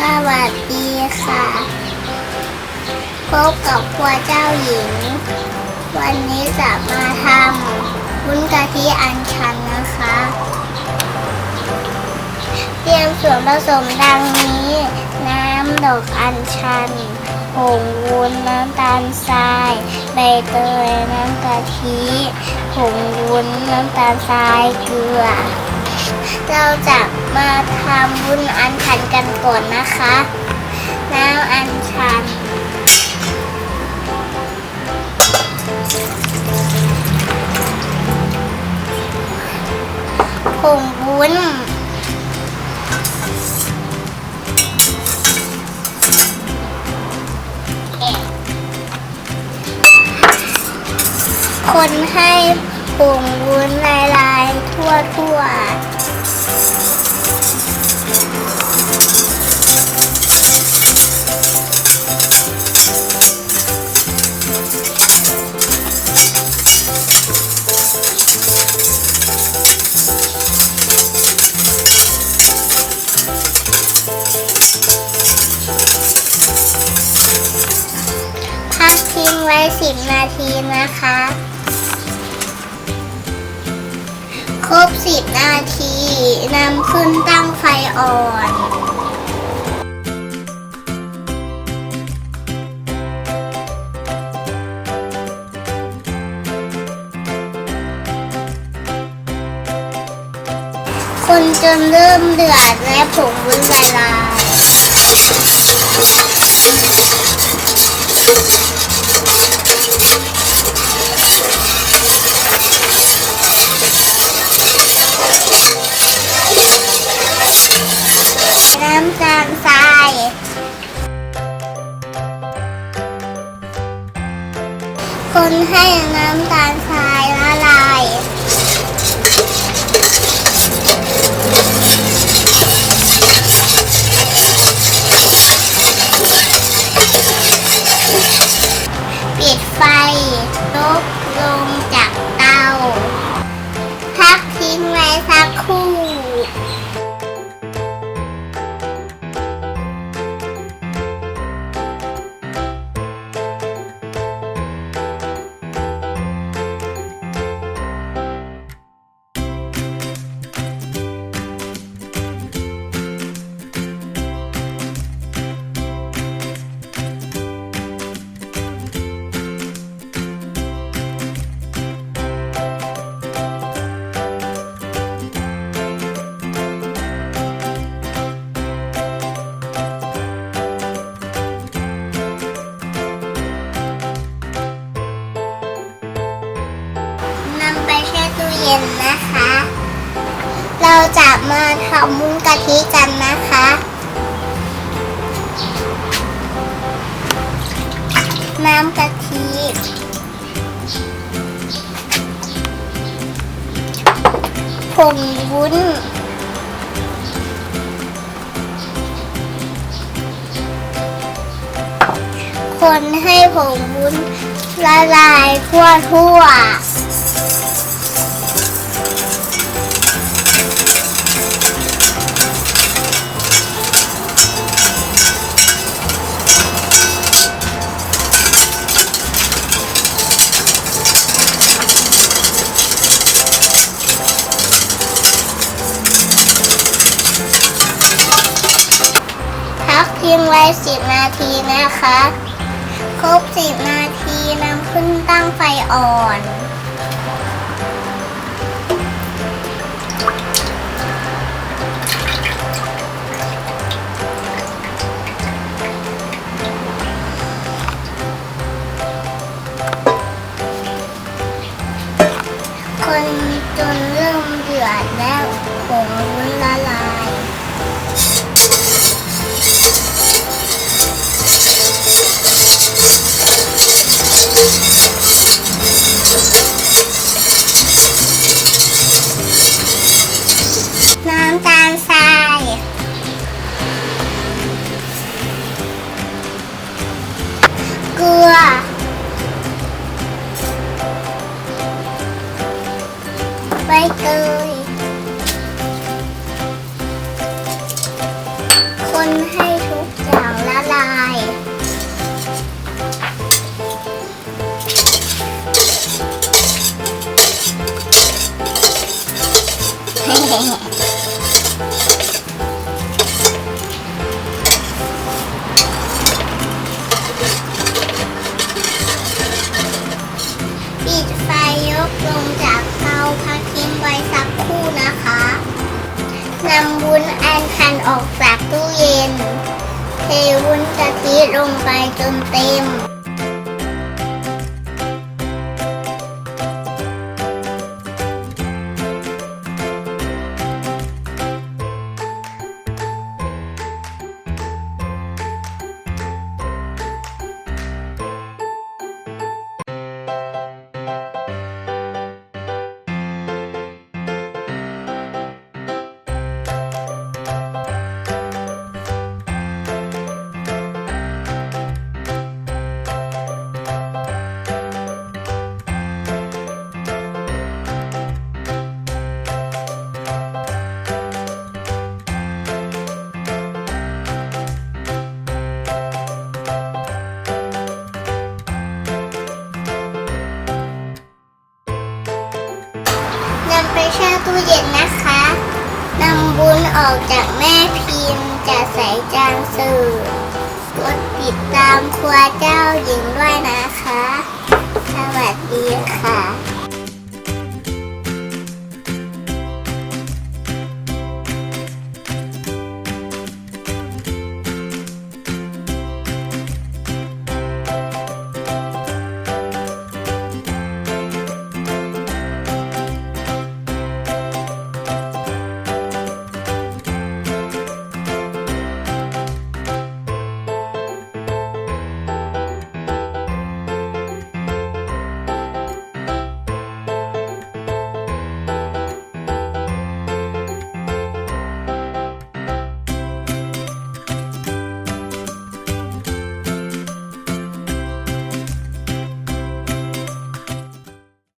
สวัสดีค่ะ พบกับครัวเจ้าหญิง วันนี้จะมาทำวุ้นกะทิอัญชันนะคะ เตรียมส่วนผสมดังนี้ น้ำดอกอัญชันผงวุ้นน้ำตาลทราย ใบเตยน้ำกะทิผงวุ้นน้ำตาลทรายเกลือ เราจะมาทำวุ้นอัญชันกันก่อนนะคะ น้ำอัญชัน ผงวุ้นคนให้ ผงวุ้นละลายทั่วทั่วพักทิ้งไว้ 10 นาทีนะคะ รบ 10 นาทีนำขึ้นตั้งไฟอ่อน คนจนเริ่มเดือดและผงวุ้นละลายำตาลทรายคนให้น้ำตาลทรายละลายปิดไฟลบลงจากเตาพักทิ้งไว้สักครู่ มาทำมุ้งกะทิกันนะคะ น้ำกะทิผงวุ้นคนให้ผงวุ้นละลายทั่วทั่ว ทิ้งไว้ 10 นาทีนะคะ ครบ 10 นาทีนำขึ้นตั้งไฟอ่อนคนจนเริ่มเดือดแล้วผงวุ้นละลาย ปิดไฟยกลงจากเตาพักทิ้ไวสักครู่นะคะนำวุ้นอันคันออกจากตู้เย็น เทวุ้นกะทิลงไปจนเต็ม เย็นนะคะนำบุญออกจากแม่พิมพ์จะใส่จานสื่อกดติดตามครัวเจ้าหญิงด้วยนะคะ สวัสดีค่ะ